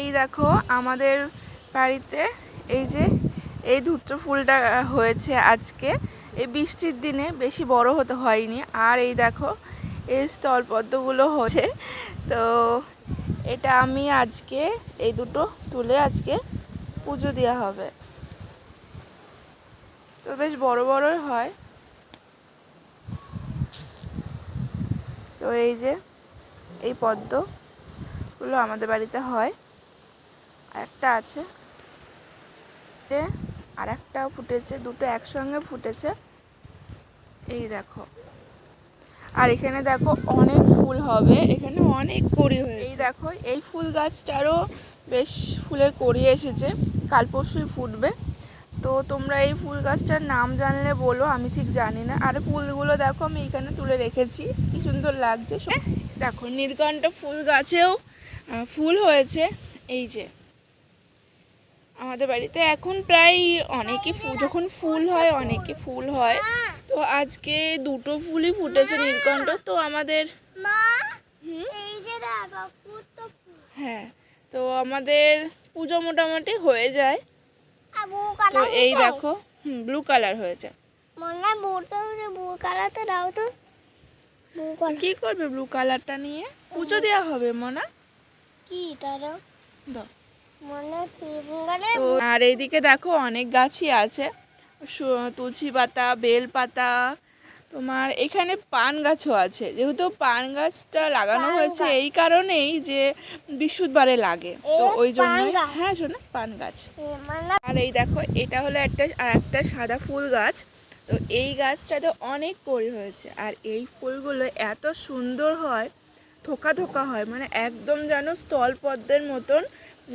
এই দেখো আমাদের বাড়িতে এই যে এই ধূত্র ফুলটা হয়েছে আজকে। এই বৃষ্টির দিনে বেশি বড় হতে হয়নি। আর এই দেখো, এই স্থলপদ্মগুলো হচ্ছে। তো এটা আমি আজকে, এই দুটো তুলে আজকে পুজো দেওয়া হবে। তো বেশ বড় বড়ই হয়। তো এই যে, এই পদ্মগুলো আমাদের বাড়িতে হয়। আর একটা আছে। আর একটাও ফুটেছে দুটো একসঙ্গে ফুটেছে। এই দেখো। আর এখানে দেখো অনেক ফুল হবে এখানে অনেক কড়ি হয়েছে। এই দেখো এই ফুল গাছটারও বেশ ফুলের কড়ি এসেছে কাল পরশুই ফুটবে। তো তোমরা এই ফুল গাছটার নাম জানলে বলো আমি ঠিক জানি না। আর ফুলগুলো দেখো আমি এখানে তুলে রেখেছি কি সুন্দর লাগছে দেখো নীলকণ্ঠ ফুল গাছেও ফুল হয়েছে। এই যে আমাদের বাড়িতে এখন প্রায় অনেকই ফুল যখন ফুল হয় অনেকই ফুল হয়। তো আজকে দুটো ফুলই ফুটেছে নীলকণ্ঠ। তো আমাদের। হ্যাঁ তো আমাদের পুজো মোটামুটি হয়ে যায়। তো এই দেখো হুম ব্লু কালার হয়েছে। কি করবে ব্লু কালারটা নিয়ে? পুজো দেওয়া হবে মনা। কি তারা দাও। আর এইদিকে দেখো অনেক গাছই আছে। তুলসী পাতা বেল পাতা তোমার এখানে পান গাছও আছে। যেহেতু পান গাছটা লাগানো হয়েছে এই কারণেই যে বৃহস্পতিবারে লাগে। তো ওই জন্য হ্যাঁ শোনো পান গাছ। মানে আর এই দেখো এটা হলো একটা আর একটা সাদা ফুল গাছ। তো এই গাছটাতে অনেক কড়ি হয়েছে। আর এই ফুলগুলো এত সুন্দর হয় থোকা থোকা হয়। মানে একদম যেন স্থলপদ্মের মতন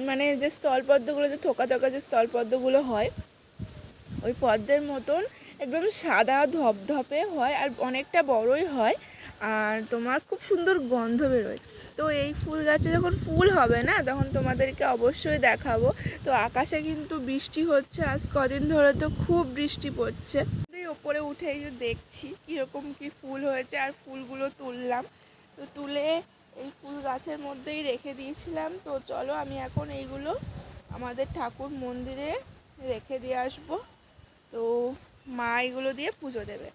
মানে যে স্থলপদ্মগুলো, যে থোকা থোকা যে স্থলপদ্মগুলো হয়, ওই পদ্মের মতন একদম সাদা ধপধপে হয় আর অনেকটা বড়ই হয় আর তোমার খুব সুন্দর গন্ধ বেরোয়। তো এই ফুল গাছে যখন ফুল হবে না, তখন তোমাদেরকে অবশ্যই দেখাবো। তো আকাশে কিন্তু বৃষ্টি হচ্ছে, আজ কদিন ধরে তো খুব বৃষ্টি পড়ছে। এই ওপরে উঠে দেখছি কীরকম কি ফুল হয়েছে, আর ফুলগুলো তুললাম। তো তুলে এই ফুল গাছের মধ্যেই রেখে দিয়েছিলাম। তো চলো আমি এখন এইগুলো আমাদের ঠাকুর মন্দিরে রেখে দিয়ে আসব। তো মা এগুলো দিয়ে পুজো দেবে।